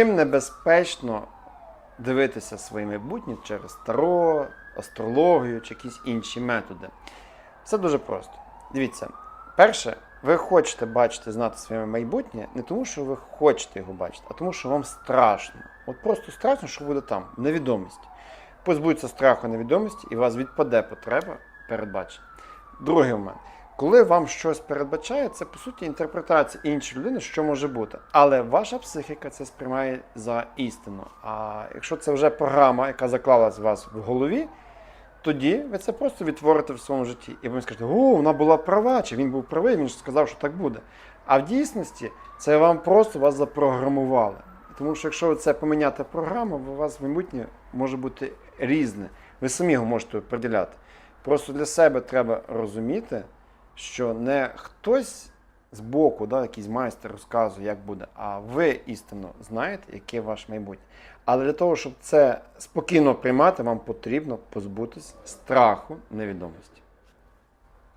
Чим небезпечно дивитися своє майбутнє через таро, астрологію чи якісь інші методи. Все дуже просто. Дивіться, перше, ви хочете бачити, знати своє майбутнє не тому, що ви хочете його бачити, а тому, що вам страшно. От просто страшно, що буде там, невідомість. Позбудьтеся страху невідомості, і у вас відпаде потреба передбачення. Другий момент. Коли вам щось передбачає, це по суті інтерпретація іншої людини, що може бути. Але ваша психіка це сприймає за істину. А якщо це вже програма, яка заклалась у вас в голові, тоді ви це просто відтворите в своєму житті. І ви скажете, о, вона була права, чи він був правий, він ж сказав, що так буде. А в дійсності це вам просто вас запрограмували. Тому що якщо ви це поміняти програму, у вас майбутнє може бути різне. Ви самі його можете приділяти. Просто для себе треба розуміти, що не хтось з боку, да, якийсь майстер розказує, як буде, а ви істинно знаєте, яке ваше майбутнє. Але для того, щоб це спокійно приймати, вам потрібно позбутись страху невідомості.